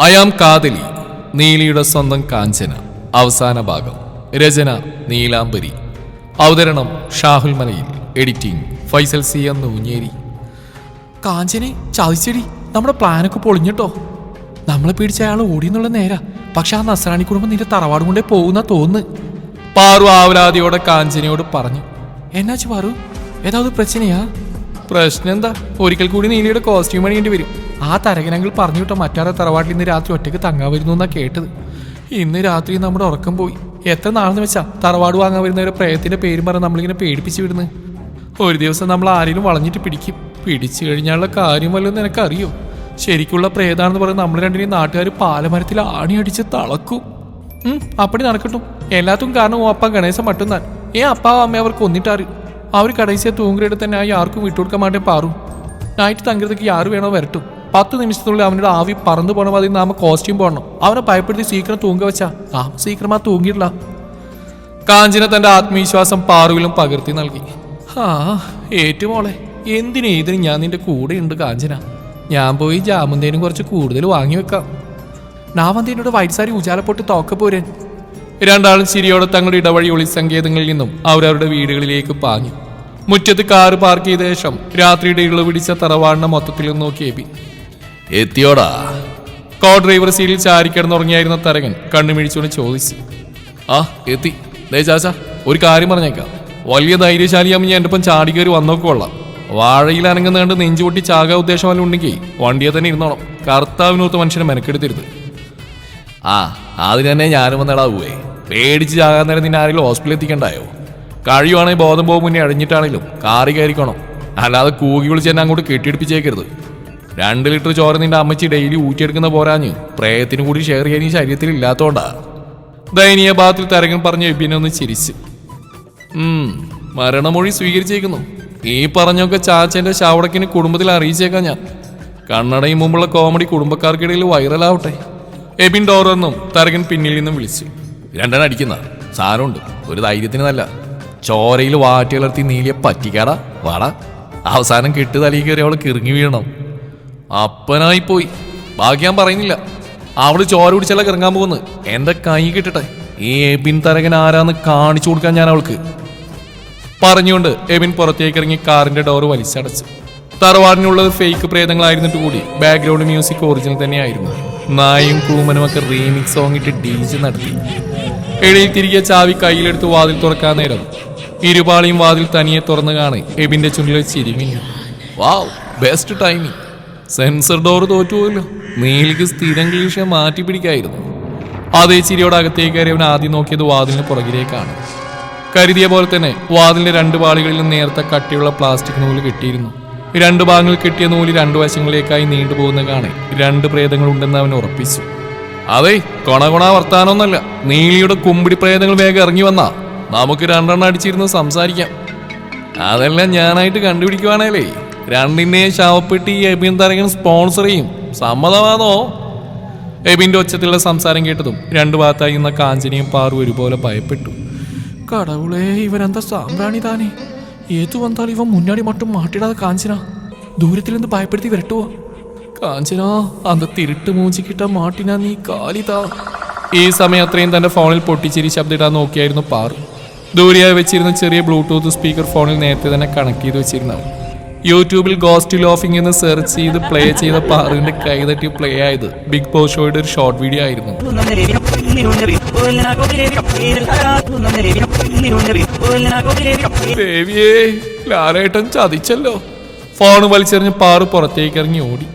I am കാതലി നീലിയുടെ സ്വന്തം കാഞ്ചന. അവസാന ഭാഗം. രചന നീലാംബരി. അവതരണം Shahul Malayil. Editing Faisal C M Noonjeri. കാഞ്ചനെ ചതിച്ചടി. നമ്മുടെ പ്ലാനൊക്കെ പൊളിഞ്ഞിട്ടോ? നമ്മളെ പിടിച്ച അയാൾ ഓടിയെന്നുള്ള നേരാ. പക്ഷെ ആ നസ്രാണി കുടുംബം നിന്റെ തറവാട് കൊണ്ടേ പോകുന്ന തോന്ന്. പാറു ആവലാതിയോടെ കാഞ്ചനയോട് പറഞ്ഞു. എന്നാച്ചു പാറു? ഏതാവത് പ്രശ്നയാ? പ്രശ്നം എന്താ? ഒരിക്കൽ കൂടി നീലിയുടെ കോസ്റ്റ്യൂം അണിയേണ്ടി വരും. ആ തരകനങ്ങൾ പറഞ്ഞു വിട്ടോ മറ്റാരെ തറവാട്ടിൽ ഇന്ന് രാത്രി ഒറ്റയ്ക്ക് തങ്ങാൻ വരുന്നു എന്നാ കേട്ടത്. ഇന്ന് രാത്രി നമ്മുടെ ഉറക്കം പോയി. എത്ര നാളെന്ന് വെച്ചാ തറവാട് വാങ്ങാൻ വരുന്നവരെ പ്രേയത്തിന്റെ പേരും പറഞ്ഞ് നമ്മളിങ്ങനെ പേടിപ്പിച്ച് വിടുന്നു. ഒരു ദിവസം നമ്മൾ ആരെങ്കിലും വളഞ്ഞിട്ട് പിടിക്കും. പിടിച്ചു കഴിഞ്ഞാലുള്ള കാര്യം വല്ലതും നിനക്കറിയോ? ശരിക്കുള്ള പ്രേതാണെന്ന് പറഞ്ഞ് നമ്മൾ രണ്ടിനെയും നാട്ടുകാർ പാലമരത്തിൽ ആണി അടിച്ച് തളക്കും അപ്പടി നടക്കട്ടും. എല്ലാത്തും കാരണം ഓ അപ്പ ഗണേശൻ മട്ടുന്നാൻ. ഏ അപ്പാവും അമ്മ അവർ കൊന്നിട്ടാറ് അവർ കടയിച്ച തൂങ്ങരയുടെ തന്നെ ആർക്കും വിട്ടുകൊടുക്കാൻ മാട്ടേ പാറും. നൈറ്റ് തങ്കരത്തേക്ക് ആറ് വേണോ വരട്ടും. പത്ത് നിമിഷത്തിനുള്ളിൽ അവനോട് ആവി പറന്നു പോകണം അതിൽ നാമ കോസ്റ്റ്യൂം പോകണം അവനെ ഭയപ്പെടുത്തി സീക്രം തൂങ്ങി വെച്ചാ. ആ സീക്രമാ തൂങ്ങിയില്ല കാഞ്ചന തന്റെ ആത്മവിശ്വാസം പാറുവിലും പകർത്തി നൽകി. ആ ഏറ്റുമോളെ എന്തിനു ഏതിനും ഞാൻ നിന്റെ കൂടെ ഉണ്ട് കാഞ്ചന? ഞാൻ പോയി ജാമുന്തേനും കുറച്ച് കൂടുതൽ വാങ്ങി വെക്കാം. നാവന്തേനോട് സാരി ഉജാലപ്പൊട്ട് തോക്ക പോരൻ. രണ്ടാളും ചിരിയോടെ തങ്ങളുടെ ഇടവഴി ഒളി സങ്കേതങ്ങളിൽ നിന്നും അവരവരുടെ വീടുകളിലേക്ക് പാഞ്ഞു. മുറ്റത്ത് കാറ് പാർക്ക് ചെയ്ത ശേഷം രാത്രിയുടെ ഇളവ് പിടിച്ച തറവാടിനെ മൊത്തത്തിൽ നോക്കി എത്തിയോടാ. കോ ഡ്രൈവർ സീറ്റിൽ ചാരിക്കിടന്നുറങ്ങിയായിരുന്ന തരകൻ കണ്ണുമിഴിച്ചുകൊണ്ട് ചോദിച്ചു. ആ എത്തി. ദേ ചാച്ച ഒരു കാര്യം പറഞ്ഞേക്കാം. വലിയ ധൈര്യശാലിയാകുമ്പോൾ ഞാൻ എന്റെ ഒപ്പം ചാടി കയറി വന്നോക്ക് കൊള്ളാം. വാഴയിൽ അനങ്ങുന്ന കണ്ട് നെഞ്ചു പൊട്ടി ചാകാ ഉദ്ദേശം വല്ല ഉണ്ടെങ്കിൽ വണ്ടിയെ തന്നെ ഇരുന്നോണം. കർത്താവിനൂത്ത് മനുഷ്യനെ മെനക്കെടുത്തരുത്. ആ അതിന് തന്നെ ഞാനും വന്നിടാവേ പേടിച്ച് ചാകാൻ നേരം നിന്നെ ആരെങ്കിലും ഹോസ്പിറ്റലിൽ എത്തിക്കണ്ടായോ? കഴിയുവാണെങ്കിൽ ബോധം പോകും മുന്നേ അഴിഞ്ഞിട്ടാണെങ്കിലും കാറി കയറിക്കണം. അല്ലാതെ കൂകി വിളിച്ച് എന്നെ അങ്ങോട്ട് കെട്ടിയെടുപ്പിച്ചേക്കരുത് രണ്ട് ലിറ്റർ ചോര നിന്റെ അമ്മച്ചി ഡെയിലി ഊറ്റിയെടുക്കുന്ന പോരാഞ്ഞ് പ്രയത്തിന് കൂടി ഷെയർ ചെയ്യാൻ ഈ ശരീരത്തിൽ ഇല്ലാത്തോണ്ടാ. ദയനീയ ഭാഗത്തിൽ തരകൻ പറഞ്ഞ എബിനെ ഒന്ന് ചിരിച്ച്. മരണമൊഴി സ്വീകരിച്ചേക്കുന്നു. ഈ പറഞ്ഞൊക്കെ ചാച്ചന്റെ ശാവടക്കിന് കുടുംബത്തിൽ അറിയിച്ചേക്കാം ഞാൻ. കണ്ണടയും മുമ്പുള്ള കോമഡി കുടുംബക്കാർക്കിടയിൽ വൈറലാവട്ടെ എബിൻ ഡോറെന്നും തരകൻ പിന്നിൽ നിന്നും വിളിച്ചു. രണ്ടെണ്ണം അടിക്കുന്ന. സാരമുണ്ട്. ഒരു ധൈര്യത്തിന് നല്ല. ചോരയിൽ വാറ്റിയലർത്തി നീലിയെ പറ്റിക്കാടാ. വാടാ. അവസാനം കെട്ട് തലയിൽ കയറി അവൾ കിറങ്ങി വീഴണം. അപ്പനായി പോയി ഭാഗ്യം പറയുന്നില്ല. അവൾ ചോര പിടിച്ചല്ല കിറങ്ങാൻ പോകുന്നത്. എന്റെ കൈ കിട്ടട്ടെ. ഈ എബിൻ തരകൻ ആരാന്ന് കാണിച്ചു കൊടുക്കാൻ ഞാൻ അവൾക്ക്. പറഞ്ഞുകൊണ്ട് എബിൻ പുറത്തേക്ക് ഇറങ്ങി കാറിന്റെ ഡോർ വലിച്ചടച്ചു. തറവാടിനുള്ളത് ഫേക്ക് പ്രേതങ്ങളായിരുന്നിട്ട് കൂടി ബാക്ക്ഗ്രൗണ്ട് മ്യൂസിക് ഒറിജിനൽ തന്നെയായിരുന്നു. നായും കൂമനും ഒക്കെ റീമിക്സ് സോങ് ഇട്ട് ഡീജ് നടത്തി. എഴുതി തിരികെ ചാവി കയ്യിലെടുത്ത് വാതിൽ തുറക്കാൻ നേരം ഇരുപാളിയും വാതിൽ തനിയെ തുറന്നു കാണി എബിന്റെ ചുണ്ടിൽ ചിരിമിഞ്ഞു wow best timing sensor door തോറ്റുപോയല്ലോ. നീലിക്ക് സ്ഥിരം ക്ലീഷ മാറ്റി പിടിക്കായിരുന്നു. അതേ ചിരിയോട് അകത്തേക്ക് കയറി അവൻ ആദ്യം നോക്കിയത് വാതിലിന് പുറകിലേക്കാണ്. കരുതിയ പോലെ തന്നെ വാതിലിന്റെ രണ്ട് പാളികളിലും നേരത്തെ കട്ടിയുള്ള പ്ലാസ്റ്റിക് നൂൽ കെട്ടിയിരുന്നു. രണ്ട് ഭാഗങ്ങൾ കെട്ടിയ നൂൽ രണ്ട് വശങ്ങളിലേക്കായി നീണ്ടുപോകുന്ന കാണെ രണ്ട് പ്രേതങ്ങൾ ഉണ്ടെന്ന് അവൻ ഉറപ്പിച്ചു. അതെ കൊണ കൊണ വർത്താനൊന്നല്ല നീലിയുടെ കുമ്പിടി പ്രേതങ്ങൾ വേഗം ഇറങ്ങി വന്നാ. നമുക്ക് രണ്ടെണ്ണം അടിച്ചിരുന്ന് സംസാരിക്കാം. അതെല്ലാം ഞാനായിട്ട് കണ്ടുപിടിക്കുവാണേലേ. രണ്ടിനെ ശവപ്പെട്ടി എബിൻ തരകൻ സ്പോൺസർ ചെയ്യും. സമ്മതമാണോ? എബിന്റെ ഒച്ചത്തിലുള്ള സംസാരം കേട്ടതും രണ്ടു ഭാഗത്തായി നിന്ന കാഞ്ചനയും പാറു ഒരുപോലെ ഭയപ്പെട്ടു. കടവുളേ ഇവരെന്താ സാമ്പ്രാണി താനേ ഏതു വന്നാലും ഇവ മുന്നാടി മട്ടും മാട്ടിടാതെ കാഞ്ചന. ദൂരത്തിൽ നിന്ന് ഭയപ്പെടുത്തി വരട്ടുവോ? കാഞ്ചന അന്ത തിരുട്ട് മൂച്ചിക്കിട്ട മാട്ടിനാ നീ കാലിതാ. ഈ സമയം അത്രയും തന്റെ ഫോണിൽ പൊട്ടിച്ചിരി ശബ്ദിടാൻ നോക്കിയായിരുന്നു പാറു. ദൂരെയായി വെച്ചിരുന്ന ചെറിയ ബ്ലൂടൂത്ത് സ്പീക്കർ ഫോണിൽ നേരത്തെ തന്നെ കണക്ട് ചെയ്ത് വെച്ചിരുന്നവൻ യൂട്യൂബിൽ ഗോസ്റ്റ് ലോഫിംഗ് എന്ന് സെർച്ച് ചെയ്ത് പ്ലേ ചെയ്ത പാറുവിന്റെ കൈതട്ടി പ്ലേ ആയത് ബിഗ് ബോസ് ഷോയുടെ ഒരു ഷോർട്ട് വീഡിയോ ആയിരുന്നു. ദേവിയേ ലാലേട്ടൻ ചതിച്ചല്ലോ. ഫോൺ വലിച്ചെറിഞ്ഞ് പാറു പുറത്തേക്ക് ഇറങ്ങി ഓടി.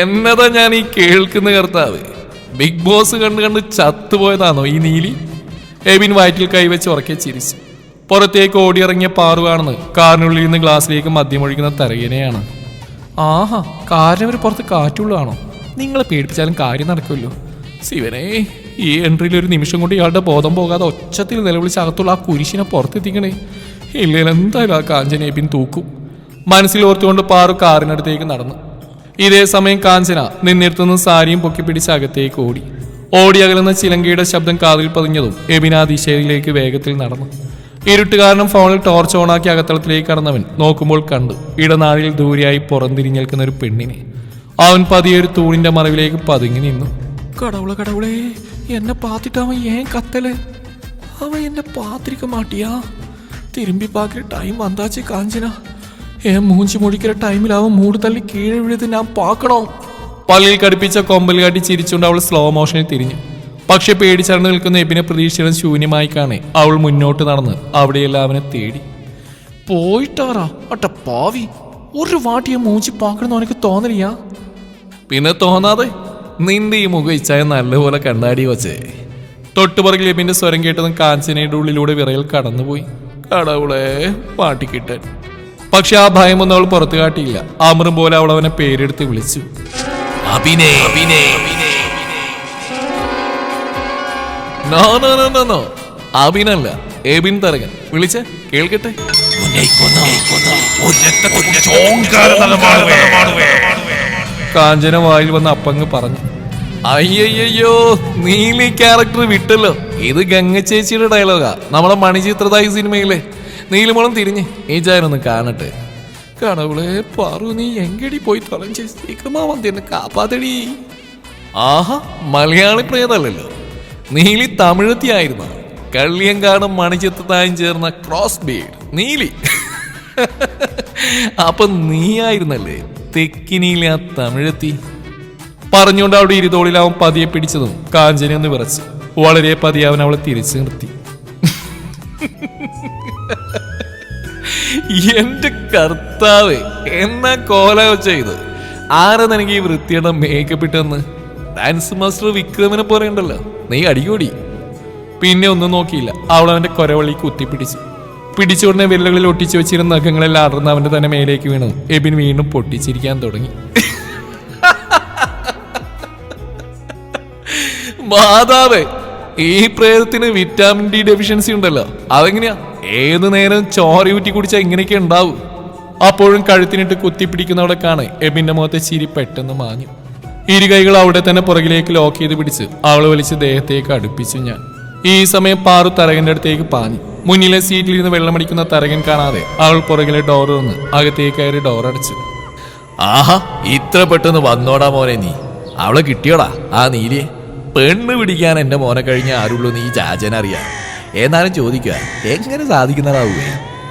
എന്നതാ ഞാൻ ഈ കേൾക്കുന്ന കർത്താവ്? ബിഗ് ബോസ് കണ്ട് കണ്ട് ചത്തുപോയതാണോ ഈ നീലി? എബിൻ വയറ്റിൽ കൈവച്ച് ഉറക്കെ ചിരിച്ചു. പുറത്തേക്ക് ഓടിയിറങ്ങിയ പാറുവാണെന്ന് കാറിനുള്ളിൽ നിന്ന് ഗ്ലാസ്സിലേക്ക് മദ്യമൊഴിക്കുന്ന തരകനെയാണ്. ആഹാ കാറിന് ഒരു പുറത്ത് കാറ്റുള്ളതാണോ? നിങ്ങളെ പേടിപ്പിച്ചാലും കാര്യം നടക്കുമല്ലോ. ശിവനെ ഈ എൻട്രിയിൽ ഒരു നിമിഷം കൊണ്ട് ഇയാളുടെ ബോധം പോകാതെ ഒച്ചത്തിൽ നിലവിളിച്ച് അകത്തുള്ള ആ കുരിശിനെ പുറത്തെത്തിക്കണേ. ഇല്ലെങ്കിൽ എന്തായാലും ആ കാഞ്ചനയെ പിൻ തൂക്കും. മനസ്സിൽ ഓർത്തുകൊണ്ട് പാറു കാറിനടുത്തേക്ക് നടന്നു. ഇതേ സമയം കാഞ്ചന നിന്നിടത്തുനിന്ന് സാരിയും പൊക്കി പിടിച്ച് അകത്തേക്ക് ഓടി. ഓടി അകലുന്ന ചിലങ്കയുടെ ശബ്ദം കാതിൽ പതിഞ്ഞതും എബിന ദിശയിലേക്ക് വേഗത്തിൽ നടന്നു. ഇരുട്ട് കാരണം ഫോണിൽ ടോർച്ച് ഓണാക്കി അകത്തളത്തിലേക്ക് കടന്നവൻ നോക്കുമ്പോൾ കണ്ടു. ഇടനാഴിയിൽ ദൂരെയായി പുറംതിരിഞ്ഞു നിൽക്കുന്ന ഒരു പെണ്ണിനെ. അവൻ പതിയെ ഒരു തൂണിന്റെ മറവിലേക്ക് പതുങ്ങി നിന്നു. കടവുള കടവുളെ എന്നെ പാത്തിട്ട് അവൻ ഏൻ കത്തൽ? അവൻ എന്നെ പാത്തിരിക്ക മാട്ടിയാ? തിരുമ്പി പാക്കിற ടൈം വന്താച്ചി കാഞ്ചന. ഏ മൂഞ്ചി മുഴിക്കുന്ന ടൈമിൽ അവൻ മൂട് തള്ളി കീഴ് വിഴുത് ഞാൻ പാക്കണോ? പള്ളിയിൽ കടുപ്പിച്ച കൊമ്പൽ കാട്ടി ചിരിച്ചുകൊണ്ട് അവൾ സ്ലോ മോഷനിൽ തിരിഞ്ഞു. പക്ഷെ പേടിച്ചടന്ന് നിൽക്കുന്ന എബിനെ പ്രതീക്ഷിച്ചതും ശൂന്യമായി കാണേ. അവൾ മുന്നോട്ട് നടന്ന് അവിടെയെല്ലാം അവനെ തേടി. പോയിട്ടാറാ ഒട്ട പാവി. ഒരു വാട്ടിയെ മൂച്ചി പാക്കണമെന്ന് അവനക്ക് തോന്നലിയാ? പിന്നെ തോന്നാതെ നിന്റെ ഈ മുഖം ഇച്ചായ നല്ലപോലെ കണ്ണാടി വച്ചേ. തൊട്ടുപുറകിൽ എബിന്റെ സ്വരം കേട്ടതും കാഞ്ചനയുടെ ഉള്ളിലൂടെ വിറയിൽ കടന്നുപോയി. കടവുളെ പാട്ടിക്കിട്ടൻ പക്ഷെ ആ ഭയമൊന്നും അവൾ പുറത്തു കാട്ടിയില്ല. അമറും പോലെ അവൾ അവനെ പേരെടുത്ത് വിളിച്ചു. അഭിനയ. അഭിനേ no no no no no അബിനല്ല Ebin Tharakan. വിളിച്ച? കേൾക്കട്ടെ? കാഞ്ചന വായിൽ വന്ന അപ്പങ്ങ് പറഞ്ഞു. അയ്യയ്യോ നീലി ക്യാരക്ടർ വിട്ടല്ലോ. ഇത് ഗംഗ ചേച്ചിയുടെ ഡയലോഗാ. നമ്മളെ മണിചിത്രതായി സിനിമയിലെ. നീലിമോളം തിരിഞ്ഞ്. ഏജായിരുന്നു കാണട്ടെ. കടവുളെ പറു നീ എങ്കടി പോയി തൊലഞ്ച്. കാപ്പാത്തടി ആഹാ മലയാളി പ്രേതല്ലല്ലോ നീലി തമിഴത്തിയായിരുന്നു. കള്ളിയങ്കാടും മണിച്ചിത്രത്തായും ചേർന്ന ക്രോസ് ബീഡ് നീലി. അപ്പൊ നീയായിരുന്നല്ലേ തെക്കിനിയിലെ ആ തമിഴത്തി? പറഞ്ഞുകൊണ്ട് അവിടെ ഇരുതോളിൽ അവൻ പതിയെ പിടിച്ചതും കാഞ്ചന ഒന്ന് വിറച്ചു. വളരെ പതിയെ അവൻ അവളെ തിരിച്ചു നിർത്തി. എന്റെ കർത്താവ് എന്നാ കോലോ ചെയ്ത് ആരെ നനക്ക് ഈ വൃത്തിയുടെ മേക്കപ്പ് ഇട്ടെന്ന് ഡാൻസ് മാസ്റ്റർ വിക്രമിനെ പോലെ നീ അടികൂടി. പിന്നെ ഒന്നും നോക്കിയില്ല. അവൾ അവന്റെ കൊരവള്ളി കുത്തിപ്പിടിച്ചു പിടിച്ചുകൊണ്ട വിരലുകളിൽ ഒട്ടിച്ചു വെച്ചിരുന്ന നഖങ്ങളെല്ലാം അടർന്ന് അവന്റെ തന്നെ മേലേക്ക് വീണു. എബിൻ വീണ്ടും പൊട്ടിച്ചിരിക്കാൻ തുടങ്ങി. മാതാവ് ഈ പ്രേതത്തിന് വിറ്റാമിൻ ഡി ഡെഫിഷ്യൻസി ഉണ്ടല്ലോ. അതെങ്ങനെയാ? ഏത് നേരം ചോറി ഊറ്റി കുടിച്ചാൽ ഇങ്ങനെയൊക്കെ ഉണ്ടാവും? അപ്പോഴും കഴുത്തിനിട്ട് കുത്തിപ്പിടിക്കുന്നവിടെ കാണെ എബിന്റെ മുഖത്തെ ചിരി പെട്ടെന്ന് മാഞ്ഞു. ഇരു കൈകൾ അവിടെ തന്നെ പുറകിലേക്ക് ലോക്ക് ചെയ്ത് പിടിച്ച് അവളെ വലിച്ച് ദേഹത്തേക്ക് അടുപ്പിച്ചു ഞാൻ. ഈ സമയം പാറു തരകന്റെ അടുത്തേക്ക് പാഞ്ഞു. മുന്നിലെ സീറ്റിൽ ഇരുന്ന് വെള്ളമടിക്കുന്ന തരകൻ കാണാതെ അവൾ പുറകിലെ ഡോർ തുറന്ന് അകത്തേക്ക് കയറി ഡോർ അടച്ചു. ആഹാ ഇത്ര പെട്ടെന്ന് വന്നോടാ മോനെ നീ. അവളെ കിട്ടിയോടാ ആ നീലിയെ. പെണ്ണ് പിടിക്കാൻ എന്റെ മോനെ കഴിഞ്ഞ ആരുള്ളൂ നീ ചാച്ചനറിയാം എന്നാലും ചോദിക്കുക എങ്ങനെ സാധിക്കുന്നതാവേ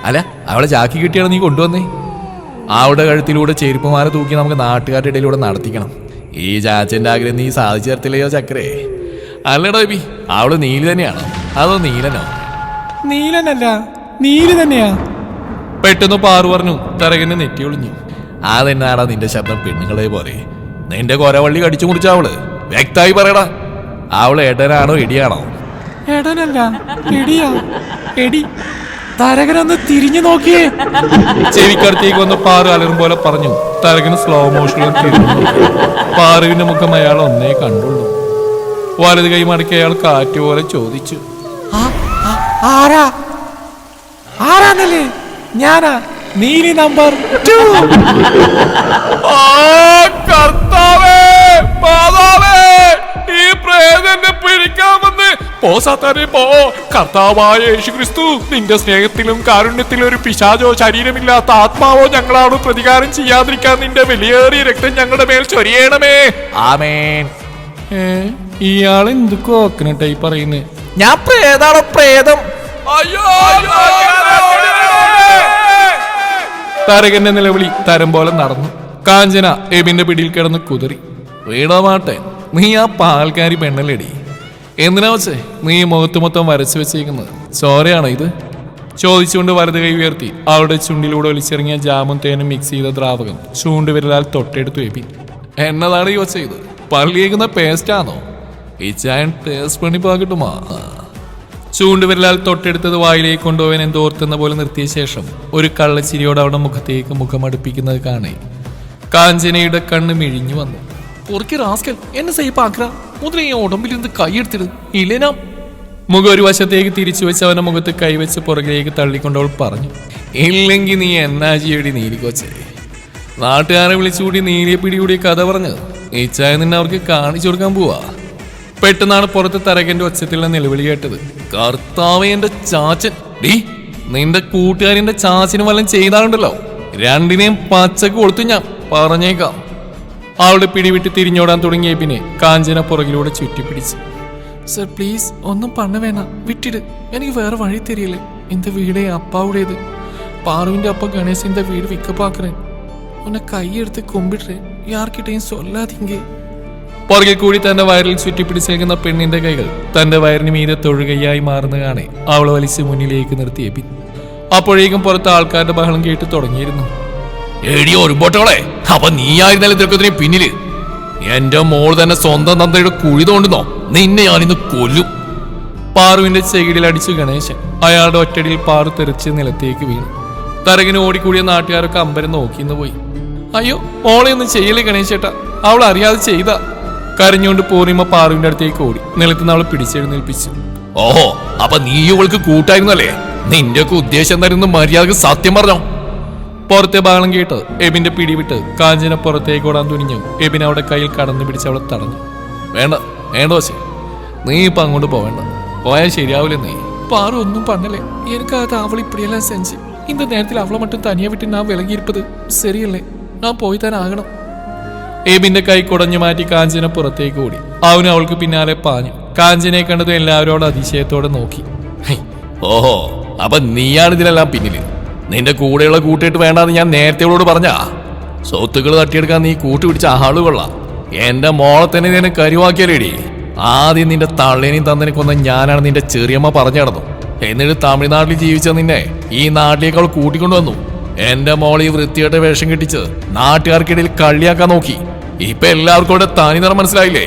അല്ല അവളെ ചാക്കി കിട്ടിയാണ് നീ കൊണ്ടുവന്നേ? അവളുടെ കഴുത്തിലൂടെ ചെരുപ്പുമാരെ തൂക്കി നമുക്ക് നാട്ടുകാരുടെ ഇടയിലൂടെ നടത്തിക്കണം. ഈ ചാച്ചന്റെ ആഗ്രഹം നീ സാധിച്ചു തരത്തില്ലയോ ചക്രേ? അല്ലടാ ബി അവൾ നീലി തന്നെയാണോ. അതോ നീലനോ? നീലനല്ല നീൽ തന്നെയാ. പെട്ടെന്ന് പാറു പറഞ്ഞു തരകന് നെറ്റി ഒളിഞ്ഞു. അതെന്നാടാ നിന്റെ ശബ്ദം പെണ്ണുങ്ങളെ പോലെ? നിന്റെ കൊരവള്ളി കടിച്ചു മുറിച്ച അവൾ. വ്യക്തമായി പറയടാ. അവൾ എടനാണോ എടിയാണോ എടനല്ല എടിയാ എടി തരകനൊന്ന് തിരിഞ്ഞു നോക്കി. ചെവിക്കടുത്തേക്ക് വന്ന് പാറു അലറും പോലെ പറഞ്ഞു. തരകന് സ്ലോ മോഷനിൽ തിരിഞ്ഞു. പാറുവിന്റെ മുഖം അയാൾ ഒന്നേ കണ്ടുള്ളൂ. വലത് കൈ മടക്കി അയാൾ കാറ്റ് പോലെ ചോദിച്ചു. ആരാ? ആരാന്നല്ലേ? ഞാനാ. നീലി നമ്പർ കർത്താവേ മാതാവേ! ഈ പ്രേതന്നെ പിടിക്കാമെന്ന് പോ സാത്താനെ പോ. കർത്താവായ യേശു ക്രിസ്തു നിന്റെ സ്നേഹത്തിലും കാരുണ്യത്തിലും ഒരു പിശാചോ ശരീരമില്ലാത്ത ആത്മാവോ ഞങ്ങളാണ് പ്രതികാരം ചെയ്യാതിരിക്കാൻ നിന്റെ വലിയേറിയ രക്തം ഞങ്ങളുടെ മേൽ ചൊരിയണമേ. ആമേൻ. ഇയാൾ എന്ത് കോക്കനട്ടായി പറയുന്നേ. ഞാൻ പ്രേതാണോ പ്രേതം? അയ്യോ തരകന്റെ നിലവിളി തരം പോലെ നടന്നു. കാഞ്ചന എബിന്റെ പിടിയിൽ കിടന്ന് കുതിറി. വീണമാട്ടെ നീ ആ പാൽക്കാരി പെണ്ണല്ലേടി. എന്തിനാ വെച്ചേ? നീ മുഖത്ത് മൊത്തം വരച്ചു വെച്ചേക്കുന്നത്. ചോരയാണോ ഇത്? ചോദിച്ചുകൊണ്ട് വലത് കൈ ഉയർത്തി. അവളുടെ ചുണ്ടിലൂടെ ഒലിച്ചിറങ്ങിയ ജാമും തേനും മിക്സ് ചെയ്ത ദ്രാവകം ചൂണ്ടുവിരലാൽ തൊട്ടെടുത്ത് വേപ്പി എന്നതാണ് യോ ചെയ്ത് പള്ളിയേക്കുന്ന പേസ്റ്റാണോ ഈ ചായൻ ടേസ്റ്റ് പണി പാകിട്ടുമാ. ചൂണ്ടുവിരലാൽ തൊട്ടെടുത്തത് വായിലേക്ക് കൊണ്ടുപോകാൻ എന്തോർത്തുന്ന പോലെ നിർത്തിയ ശേഷം ഒരു കള്ളച്ചിരിയോട് അവളുടെ മുഖത്തേക്ക് മുഖം അടുപ്പിക്കുന്നത് കാണേ. കാഞ്ചനയുടെ കണ്ണ് മിഴിഞ്ഞു വന്നു. പൊറുക്കി റാസ്കൽ എന്നെ സൈപ്പാക്ര മുതലേ ഈ ഉടമ്പിലിരുന്ന് കൈയെടുത്തിട്. ഇല്ലേനാ. മുഖം ഒരു വശത്തേക്ക് തിരിച്ചു വെച്ച് അവന്റെ മുഖത്ത് കൈവച്ച് പുറകിലേക്ക് തള്ളിക്കൊണ്ടവൾ പറഞ്ഞു ഇല്ലെങ്കിൽ നീ എന്നാ ചെയ്യടി നീലിക്കൊച്ചേ നാട്ടുകാരെ വിളിച്ചുകൂടി നീലിയെ പിടികൂടി കഥ പറഞ്ഞത് ഈച്ചായ നിന്നെ അവർക്ക് കാണിച്ചു കൊടുക്കാൻ പോവാ. പെട്ടെന്നാണ് പുറത്ത് തരകന്റെ ഒച്ചത്തിലുള്ള നിലവിളി കേട്ടത്. കർത്താവ് എന്റെ ചാച്ചൻ. ഡീ നിന്റെ കൂട്ടുകാരിന്റെ ചാച്ചനും വല്ലതും ചെയ്താറുണ്ടല്ലോ രണ്ടിനെയും പച്ചക്ക് കൊടുത്തു ഞാൻ പറഞ്ഞേക്കാം. അവളുടെ പിടിവിട്ട് തിരിഞ്ഞോടാൻ തുടങ്ങിയ പിന്നെ കാഞ്ചന പുറകിലൂടെ ചുറ്റിപ്പിടിച്ച്. സർ പ്ലീസ് ഒന്നും പണ്ണ വേണ വിട്ടിട്. എനിക്ക് വേറെ വഴി തരില്ലേ എന്റെ വീടേ അപ്പാവുടേത്. പാറുവിന്റെ അപ്പ ഗണേശന്റെ വീട് വിക്കപ്പാക്കറേ ഒന്നെ കൈയെടുത്ത് കൊമ്പിട്ടേ യാർക്കിട്ടേയും സൊല്ലാതിങ്കേ. പുറകിൽ കൂടി തന്റെ വയറിൽ ചുറ്റിപ്പിടിച്ചേക്കുന്ന പെണ്ണിന്റെ കൈകൾ തന്റെ വയറിന് മീതെ തൊഴുകയായി മാറുന്ന കാണെ അവൾ വലിച്ച് മുന്നിലേക്ക് നിർത്തിയ അപ്പോഴേക്കും പുറത്ത് ആൾക്കാരുടെ ബഹളം കേട്ട് തുടങ്ങിയിരുന്നു. എടി ഒരുമ്പോട്ടോളെ അപ്പൊ നീയായിരുന്നല്ലേ തിരക്കത്തിന് പിന്നിൽ? എന്റെ മോൾ തന്നെ സ്വന്തം തന്തയുടെ കുഴി തോണ്ടുന്നോ? നിന്നെ ഞാനിന്ന് കൊല്ലും. പാറുവിന്റെ ചെകിടിയിൽ അടിച്ചു ഗണേശൻ അയാളുടെ ഒറ്റടിയിൽ പാറു തെറിച്ച് നിലത്തേക്ക് വീണു. തരകിന് ഓടിക്കൂടിയ നാട്ടുകാരൊക്കെ അമ്പരം നോക്കിന്ന് പോയി. അയ്യോ മോളെ ഒന്നും ചെയ്യലേ ഗണേശേട്ടാ? അവൾ അറിയാതെ ചെയ്ത. കരഞ്ഞുകൊണ്ട് പൂർണിമ പാറുവിന്റെ അടുത്തേക്ക് ഓടി. നിലത്തുനിന്ന് അവളെ പിടിച്ചെഴുന്നേൽപ്പിച്ചു. ഓഹോ അപ്പൊ നീ ഇവൾക്ക് കൂട്ടായിരുന്നല്ലേ? നിന്റെ ഒക്കെ ഉദ്ദേശം എന്തായിരുന്നു? മര്യാദയ്ക്ക് സത്യം പറഞ്ഞോ. പുറത്തെ ബഹളം കേട്ടത് എബിന്റെ പിടിവിട്ട് കാഞ്ചന പുറത്തേക്ക് ഓടാൻ തുനിഞ്ഞു. എബിൻ അവിടെ കയ്യിൽ കടന്നു പിടിച്ച് അവളെ തടഞ്ഞു. വേണ്ട വേണ്ട പക്ഷേ നീ ഇപ്പൊ അങ്ങോട്ട് പോവേണ്ട പോയാൽ ശരിയാവില്ല നീ? പാറു ഒന്നും പറഞ്ഞല്ലേ. എനിക്ക് അത് അവൾ ഇപ്പഴെല്ലാം സെഞ്ച് ഇന്ന് നേരത്തിൽ അവളെ മറ്റും തനിയെ വിട്ട് ഞാൻ വിളങ്ങിയിരിപ്പത് ശരിയല്ലേ? ഞാൻ പോയി തന്നെ ആകണം. എബിന്റെ കൈ കുടഞ്ഞു മാറ്റി കാഞ്ചന പുറത്തേക്ക് ഓടി. അവന് അവൾക്ക് പിന്നാലെ പാഞ്ഞു. കാഞ്ചനെ കണ്ടത് എല്ലാവരോടും അതിശയത്തോടെ നോക്കി. ഓഹോ. അപ്പൊ നീയാണ് ഇതിലെല്ലാം പിന്നിൽ? നിന്റെ കൂടെയുള്ള കൂട്ടിയിട്ട് വേണ്ടാന്ന് ഞാൻ നേരത്തെ അവളോട് പറഞ്ഞാ. സ്വത്തുക്കൾ തട്ടിയെടുക്കാൻ നീ കൂട്ടുപിടിച്ച പിടിച്ച കൊള്ളാം. എന്റെ മോളെ തന്നെ നിന്നെ കരുവാക്കിയാലേടി ആദ്യം നിന്റെ തള്ളിനെയും കൊന്ന ഞാനാണ് നിന്റെ ചെറിയമ്മ പറഞ്ഞു നടന്നു. എന്നിട്ട് തമിഴ്നാട്ടിൽ ജീവിച്ച നിന്നെ ഈ നാട്ടിലേക്ക് അവൾ കൂട്ടിക്കൊണ്ടുവന്നു എന്റെ മോൾ ഈ വൃത്തിയായിട്ട് വേഷം കിട്ടിച്ച് നാട്ടുകാർക്കിടയിൽ കള്ളിയാക്കാൻ നോക്കി. ഇപ്പൊ എല്ലാവർക്കും ഇവിടെ തനി നിറം മനസ്സിലായില്ലേ?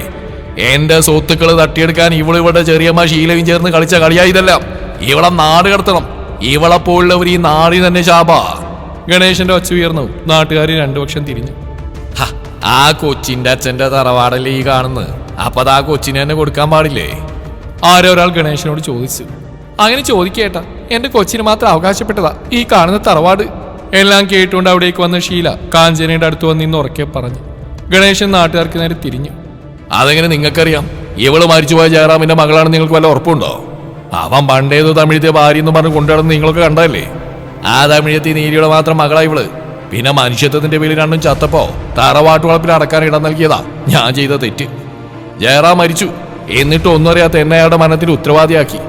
എന്റെ സ്വത്തുക്കൾ തട്ടിയെടുക്കാൻ ഇവളിവിടെ ചെറിയമ്മ ശീലവും ചേർന്ന് കളിച്ച കളിയാ ഇതെല്ലാം. ഇവളെ നാട് കടത്തണം. ഇവളെ പോലുള്ളവർ ഈ നാടി തന്നെ ശാപ ഗണേശന്റെ ഒച്ച ഉയർന്നു. നാട്ടുകാർ രണ്ടു പക്ഷം തിരിഞ്ഞു ആ കൊച്ചിന്റെ അച്ഛന്റെ തറവാടല്ലേ ഈ കാണുന്നത്? അപ്പൊ അത് ആ കൊച്ചിനെ തന്നെ കൊടുക്കാൻ പാടില്ലേ? ആരോ ഒരാൾ ഗണേശനോട് ചോദിച്ചു. അങ്ങനെ ചോദിക്കേട്ടാ എന്റെ കൊച്ചിന് മാത്രം അവകാശപ്പെട്ടതാ ഈ കാണുന്ന തറവാട്? എല്ലാം കേട്ടുകൊണ്ട് അവിടേക്ക് വന്ന ഷീല കാഞ്ചനയുടെ അടുത്ത് വന്ന് ഇന്ന് ഉറക്കെ പറഞ്ഞു. ഗണേശൻ നാട്ടുകാർക്ക് നേരെ തിരിഞ്ഞു. അതെങ്ങനെ നിങ്ങൾക്കറിയാം? ഇവൾ മരിച്ചുപോയ ജയറാമിന്റെ മകളാണ് നിങ്ങൾക്ക് വല്ല ഉറപ്പുണ്ടോ? അവൻ പണ്ടേത് തമിഴത്തെ ഭാര്യ എന്ന് പറഞ്ഞ് കൊണ്ടുനടന്ന് നിങ്ങളൊക്കെ കണ്ടതല്ലേ? ആ തമിഴത്തി നീരിയുടെ മാത്രം മകളാ ഇവൾ. പിന്നെ മനുഷ്യത്വത്തിന്റെ പേരിൽ രണ്ടും ചത്തപ്പോ തറവാട്ട് വളപ്പിൽ അടക്കാൻ ഇടം നൽകിയതാ ഞാൻ ചെയ്ത തെറ്റ്. ജയറാം മരിച്ചു. എന്നിട്ട് ഒന്നും അറിയാത്ത എന്നെ അയാളുടെ മരണത്തിന് ഉത്തരവാദിയാക്കി.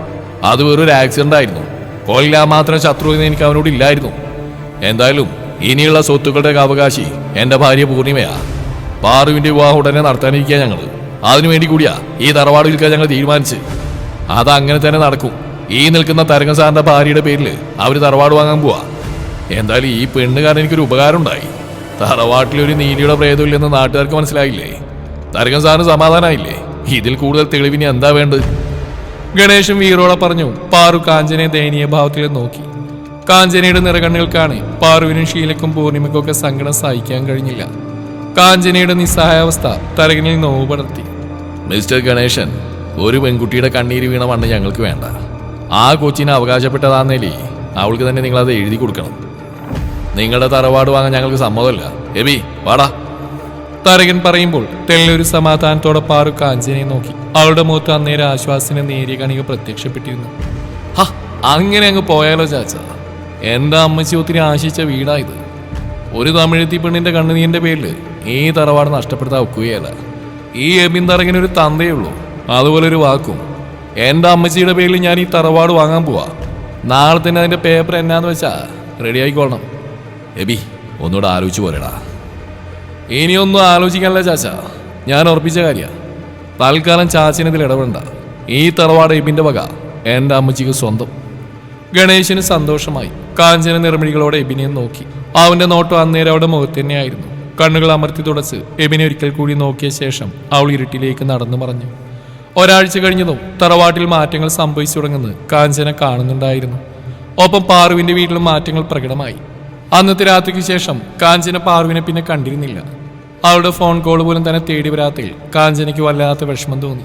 അത് വെറൊരു ആക്സിഡന്റ് ആയിരുന്നു. കൊല്ലാൻ മാത്രം ശത്രു എന്ന് എനിക്ക് അവനോട് ഇല്ലായിരുന്നു. എന്തായാലും ഇനിയുള്ള സ്വത്തുക്കളുടെ അവകാശി എന്റെ ഭാര്യ പൂർണിമയാ. പാറുവിന്റെ വിവാഹം ഉടനെ നടത്താനിരിക്കുക ഞങ്ങൾ അതിനുവേണ്ടി കൂടിയാ ഈ തറവാട് വിൽക്കാൻ ഞങ്ങൾ തീരുമാനിച്ച് അത് അങ്ങനെ തന്നെ നടക്കും. ഈ നിൽക്കുന്ന തരംഗ സാറിന്റെ ഭാര്യയുടെ പേരിൽ അവർ തറവാട് വാങ്ങാൻ പോവാ. എന്തായാലും ഈ പെണ്ണുകാരൻ എനിക്കൊരു ഉപകാരം ഉണ്ടായി തറവാട്ടിൽ ഒരു നീതിയുടെ പ്രേതമില്ലെന്ന് നാട്ടുകാർക്ക് മനസ്സിലായില്ലേ? തരംഗം സാറിന് സമാധാനമായില്ലേ ഇതിൽ കൂടുതൽ തെളിവിന് എന്താ വേണ്ടത്? ഗണേശും വീറോടെ പറഞ്ഞു പാറു കാഞ്ചനയെ ദയനീയ ഭാവത്തിൽ നോക്കി. കാഞ്ചനയുടെ നിറകണ്ണുകൾക്കാണ് കാണി പാറുവിനും ഷീലക്കും പൂർണിമയ്ക്കും ഒക്കെ സങ്കടം സഹിക്കാൻ കഴിഞ്ഞില്ല. കാഞ്ചനയുടെ നിസ്സഹായാവസ്ഥ തരകനിൽ നോവ് പടർത്തി. മിസ്റ്റർ ഗണേശൻ ഒരു പെൺകുട്ടിയുടെ കണ്ണീര് വീണ മണ്ണ് ഞങ്ങൾക്ക് വേണ്ട. ആ കൊച്ചിനെ അവകാശപ്പെട്ടതാന്നേലേ അവൾക്ക് തന്നെ നിങ്ങൾ അത് എഴുതി കൊടുക്കണം. നിങ്ങളുടെ തറവാട് വാങ്ങാൻ ഞങ്ങൾക്ക് സമ്മതമല്ല. എബി വാടാ. തരകൻ പറയുമ്പോൾ തെല്ലൊരു സമാധാനത്തോടെ പാറു കാഞ്ചനെ നോക്കി. അവളുടെ മുഖത്ത് അന്നേരം ആശ്വാസിന് നേരിയ കണിക പ്രത്യക്ഷപ്പെട്ടിരുന്നു. അങ്ങനെ അങ്ങ് പോയാലോ ചാച്ച? എന്റെ അമ്മച്ചി ഒത്തിരി ആശിച്ച വീടായത് ഒരു തമിഴത്തി പെണ്ണിന്റെ കണ്ണുനീന്റെ പേരിൽ ഈ തറവാട് നഷ്ടപ്പെടുത്താൻ ഒക്കുകയല്ല. ഈ എബിൻ തറകിന് ഒരു തന്തയേ ഉള്ളൂ. അതുപോലെ ഒരു വാക്കും. എന്റെ അമ്മച്ചിയുടെ പേരിൽ ഞാൻ ഈ തറവാട് വാങ്ങാൻ പോവാ. നാളെ തന്നെ അതിന്റെ പേപ്പർ എന്നാന്ന് വെച്ചാ റെഡി ആയിക്കോളണം. എബി ഒന്നുകൂടെ ആലോചിച്ച് പോരടാ. ഇനിയൊന്നും ആലോചിക്കാനല്ല ചാച്ച. ഞാൻ ഉറപ്പിച്ച കാര്യമാണ് തൽക്കാലം ചാച്ചനതിൽ ഇടപെടണ്ട. ഈ തറവാട് എബിന്റെ വക എന്റെ അമ്മച്ചിക്ക് സ്വന്തം. ഗണേശന് സന്തോഷമായി. കാഞ്ചന നിർമ്മിഴികളോടെ എബിനെ നോക്കി. അവന്റെ നോട്ടം അന്നേരം അവിടെ മുഖത്ത് തന്നെയായിരുന്നു. കണ്ണുകൾ അമർത്തി തുടച്ച് എബിനെ ഒരിക്കൽ കൂടി നോക്കിയ ശേഷം അവൾ ഇരുട്ടിലേക്ക് നടന്നു പറഞ്ഞു ഒരാഴ്ച കഴിഞ്ഞതും തറവാട്ടിൽ മാറ്റങ്ങൾ സംഭവിച്ചു തുടങ്ങുന്നത് കാഞ്ചന കാണുന്നുണ്ടായിരുന്നു. ഒപ്പം പാറുവിന്റെ വീട്ടിലും മാറ്റങ്ങൾ പ്രകടമായി. അന്നത്തെ രാത്രിക്ക് ശേഷം കാഞ്ചന പാറുവിനെ പിന്നെ കണ്ടിരുന്നില്ല. അവളുടെ ഫോൺ കോൾ പോലും തന്നെ തേടി വരാത്തതിൽ കാഞ്ചനയ്ക്ക് വല്ലാത്ത വിഷമം തോന്നി.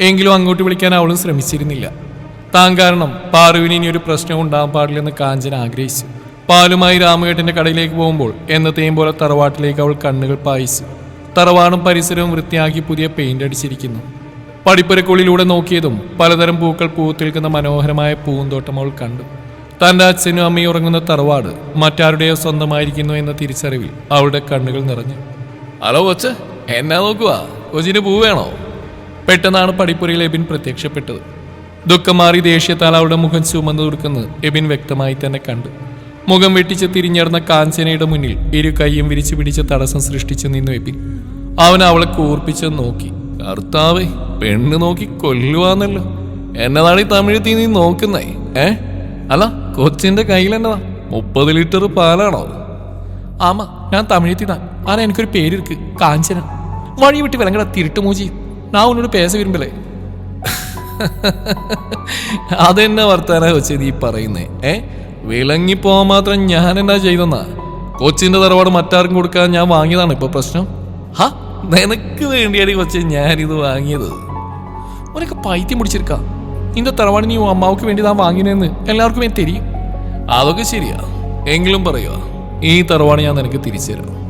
എങ്കിലും അങ്ങോട്ട് വിളിക്കാൻ അവളും ശ്രമിച്ചിരുന്നില്ല. താൻ കാരണം പാറുവിന് ഇനി ഒരു പ്രശ്നവും ഉണ്ടാകാൻ പാടില്ലെന്ന് കാഞ്ചന ആഗ്രഹിച്ചു. പാലുമായി രാമകേട്ടന്റെ കടയിലേക്ക് പോകുമ്പോൾ എന്നത്തെയും പോലെ തറവാട്ടിലേക്ക് അവൾ കണ്ണുകൾ പായിച്ചു. തറവാടും പരിസരവും വൃത്തിയാക്കി പുതിയ പെയിന്റ് അടിച്ചിരിക്കുന്നു. പടിപ്പുരക്കുള്ളിലൂടെ നോക്കിയതും പലതരം പൂക്കൾ പൂത്തിൽക്കുന്ന മനോഹരമായ പൂന്തോട്ടം അവൾ കണ്ടു. തന്റെ അച്ഛനും അമ്മയും ഉറങ്ങുന്ന തറവാട് മറ്റാരുടെയോ സ്വന്തമായിരിക്കുന്നു എന്ന തിരിച്ചറിവിൽ അവളുടെ കണ്ണുകൾ നിറഞ്ഞു. ഹലോ കൊച്ച് എന്നാ നോക്കുക കൊച്ചിന് പൂ വേണോ? പെട്ടെന്നാണ് പടിപ്പുരയിൽ എബിൻ പ്രത്യക്ഷപ്പെട്ടത്. ദുഃഖം മാറി ദേഷ്യത്താൽ അവളുടെ മുഖം ചുമന്നു കൊടുക്കുന്നത് എബിൻ വ്യക്തമായി തന്നെ കണ്ടു. മുഖം വെട്ടിച്ച് തിരിഞ്ഞടന്ന കാഞ്ചനയുടെ മുന്നിൽ ഇരു കൈയും വിരിച്ചു പിടിച്ച് തടസ്സം സൃഷ്ടിച്ചു നിന്നു എബിൻ. അവൻ അവളെ കൂർപ്പിച്ച് നോക്കി. കർത്താവേ പെണ്ണ് നോക്കി കൊല്ലുവാന്നല്ലോ. എന്നതാണ് ഈ തമിഴ് തീ നീ നോക്കുന്നേ ഏ? അല്ല കൊച്ചിന്റെ കയ്യിൽ എന്നതാ മുപ്പത് ലിറ്റർ പാലാണോ ആമ ഞാൻ തമിഴ് തീതാ ആന എനിക്കൊരു പേരിരിക്ക് കാഞ്ചന. വഴി വിട്ട് വിലങ്ങട തിരുട്ട് മൂജി ഞാൻ ഉന്നോട് പേസ വരുമ്പലേ അതെന്നെ വർത്താന കൊച്ചി നീ പറയുന്നേ ഏ? വിളങ്ങിപ്പോവാൻ മാത്രം ഞാൻ എന്താ ചെയ്തെന്നാ? കൊച്ചിന്റെ തറവാട് മറ്റാർക്കും കൊടുക്കാൻ ഞാൻ വാങ്ങിയതാണ് ഇപ്പൊ പ്രശ്നം. ഹാ? നിനക്ക് വേണ്ടിയാണ് കൊച്ചെ ഞാനിത് വാങ്ങിയത്. ഉനക്ക് പൈത്യം പിടിച്ചിരിക്ക. നിന്റെ തറവാടിനെയോ അമ്മാവക്ക് വേണ്ടി നാം വാങ്ങിനെന്ന് എല്ലാവർക്കും ഞാൻ തരും. അതൊക്കെ ശരിയാ. എങ്കിലും പറയുക ഈ തറവാട് ഞാൻ നിനക്ക് തിരിച്ചു തരാം.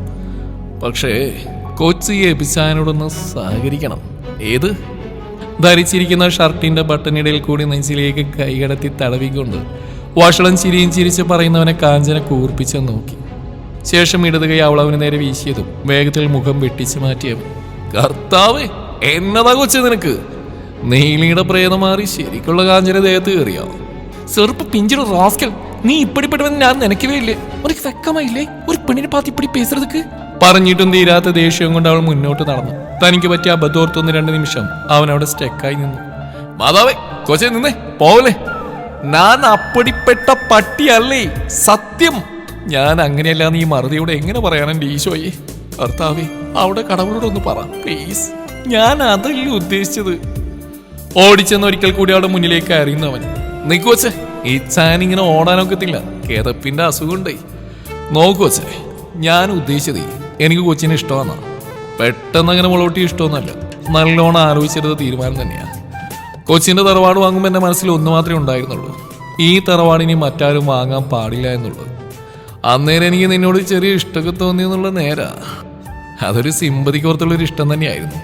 പക്ഷേ കൊച്ചി എബിസാനോടൊന്ന് സഹകരിക്കണം. ഏത്? ധരിച്ചിരിക്കുന്ന ഷർട്ടിന്റെ ബട്ടണിടയിൽ കൂടി നെഞ്ചിലേക്ക് കൈകടത്തി തടവിക്കൊണ്ട് വഷളം ചിരിയും ചിരിച്ച് പറയുന്നവനെ കാഞ്ചന കൂർപ്പിച്ച് നോക്കി. ശേഷം ഇടതുകൈ അവൾ അവന് നേരെ വീശിയതും വേഗത്തിൽ മുഖം വെട്ടിച്ചു മാറ്റിയവൻ കർത്താവ് എന്നതാ കൊച്ചു നിനക്ക്? നീലിയുടെ പ്രേതം മാറി ശരിക്കുള്ള കാഞ്ചന ദേഹത്ത് കയറിയാ? സെറുപ്പ് പിഞ്ചിട റാസ്കൽ നീ ഇപ്പടിപ്പെട്ടവൻ ഞാൻ നിനക്കവേ ഇല്ലേ ഒരു വെക്കമായില്ലേ ഒരു പെണ്ണിനെ പാത്തി ഇപ്പടി പേസരുതക്ക്? പറഞ്ഞിട്ടും തീരാത്ത ദേഷ്യം കൊണ്ട് അവൾ മുന്നോട്ട് നടന്നു. തനിക്ക് പറ്റിയ അബദ്ധോർത്തൊന്ന് രണ്ട് നിമിഷം അവൻ അവിടെ സ്റ്റെക്കായി നിന്നു. മാതാവ് കൊച്ചേ നിന്നേ പോവല്ലേ? ഞാൻ അപ്പടിപ്പെട്ട പട്ടിയല്ലേ? സത്യം. ഞാൻ അങ്ങനെയല്ല നീ മറുതിയോടെ എങ്ങനെ പറയാൻ എന്റെ ഈശോയെ കർത്താവേ അവിടെ ഒന്ന് പറ പ്ലീസ് ഞാൻ അതല്ല ഉദ്ദേശിച്ചത്. ഓടിച്ചെന്ന് ഒരിക്കൽ കൂടി അവിടെ മുന്നിലേക്ക് അറിയുന്നവൻ നിക്കുവച്ചേ ഈ ചാൻ ഇങ്ങനെ ഓടാനൊക്കത്തില്ല കിതപ്പിന്റെ അസുഖമുണ്ടേ. നോക്കുവച്ചേ ഞാൻ ഉദ്ദേശിച്ചത് എനിക്ക് കൊച്ചിനെ ഇഷ്ടമാണ്. പെട്ടെന്ന് അങ്ങനെ മുളോട്ടി ഇഷ്ടമൊന്നുമല്ല. നല്ലോണം ആലോചിച്ചെടുത്ത തീരുമാനം തന്നെയാണ് കൊച്ചിന്റെ തറവാട് വാങ്ങുമ്പോൾ എന്റെ മനസ്സിൽ ഒന്ന് മാത്രമേ ഉണ്ടായിരുന്നുള്ളൂ. ഈ തറവാടിനി മറ്റാരും വാങ്ങാൻ പാടില്ല എന്നുള്ളത്. അന്നേരം എനിക്ക് നിന്നോട് ചെറിയ ഇഷ്ടമൊക്കെ തോന്നിയെന്നുള്ള നേരാ. അതൊരു സിമ്പതിക്കോർത്തുള്ളൊരു ഇഷ്ടം തന്നെയായിരുന്നു.